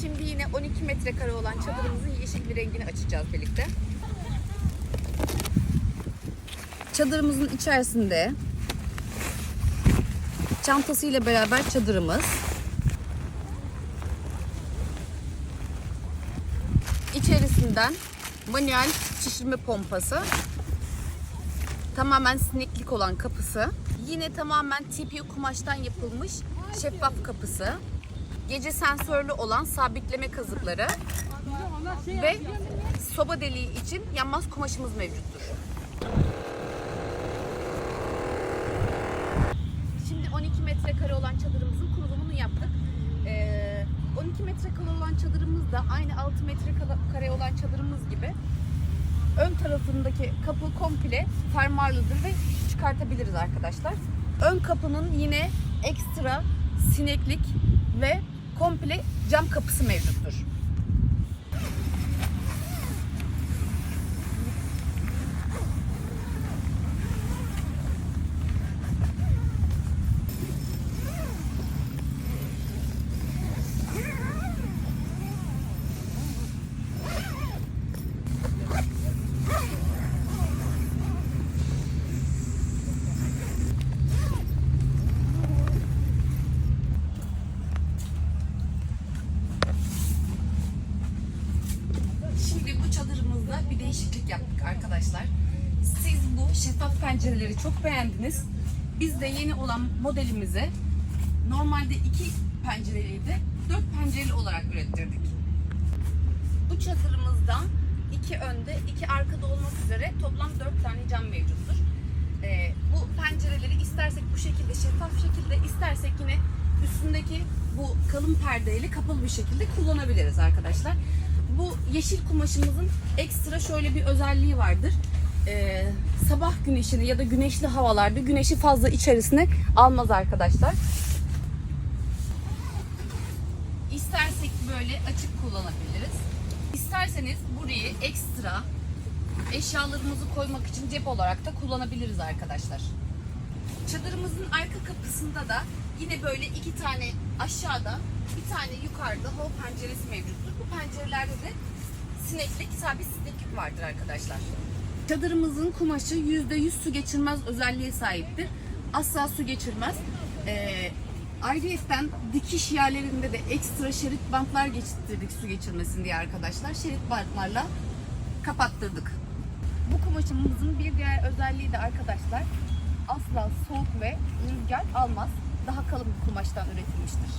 Şimdi yine 12 metrekare olan çadırımızın yeşil bir rengini açacağız birlikte. Çadırımızın içerisinde çantasıyla beraber çadırımız. İçerisinden manuel şişirme pompası. Tamamen sineklik olan kapısı. Yine tamamen TPU kumaştan yapılmış şeffaf kapısı. Gece sensörlü olan sabitleme kazıkları. Ve soba deliği için yanmaz kumaşımız mevcuttur. Şimdi 12 metrekare olan çadırımızın kurulumunu yaptık. Ee, 12 metrekare olan çadırımız da aynı 6 metrekare olan çadırımız gibi ön tarafındaki kapı komple fermuarlıdır ve çıkartabiliriz arkadaşlar. Ön kapının yine ekstra sineklik ve komple cam kapısı mevcuttur. Şimdi bu çadırımızda bir değişiklik yaptık arkadaşlar. Siz bu şeffaf pencereleri çok beğendiniz. Biz de yeni olan modelimize normalde iki pencereliydi, dört pencereli olarak ürettirdik. Bu çadırımızda iki önde, iki arkada olmak üzere toplam dört tane cam mevcuttur. Ee, bu pencereleri istersek bu şekilde şeffaf şekilde, istersek yine üstündeki bu kalın perdeyle kapalı bir şekilde kullanabiliriz arkadaşlar. Bu yeşil kumaşımızın ekstra şöyle bir özelliği vardır. Ee, sabah güneşini ya da güneşli havalarda güneşi fazla içerisine almaz arkadaşlar. İstersek böyle açık kullanabiliriz. İsterseniz burayı ekstra eşyalarımızı koymak için cep olarak da kullanabiliriz arkadaşlar. Çadırımızın arka kapısında da yine böyle iki tane aşağıda bir tane yukarıda hava penceresi mevcuttur. Bu pencerelerde de sineklik, sabit sineklik vardır arkadaşlar. Çadırımızın kumaşı %100 su geçirmez özelliğe sahiptir. Asla su geçirmez. Ee, ayrıyeten dikiş yerlerinde de ekstra şerit bantlar geçirdik su geçirmesin diye arkadaşlar. Şerit bantlarla kapattırdık. Bu kumaşımızın bir diğer özelliği de arkadaşlar asla soğuk ve rüzgar almaz. Daha kalın bir kumaştan üretilmiştir.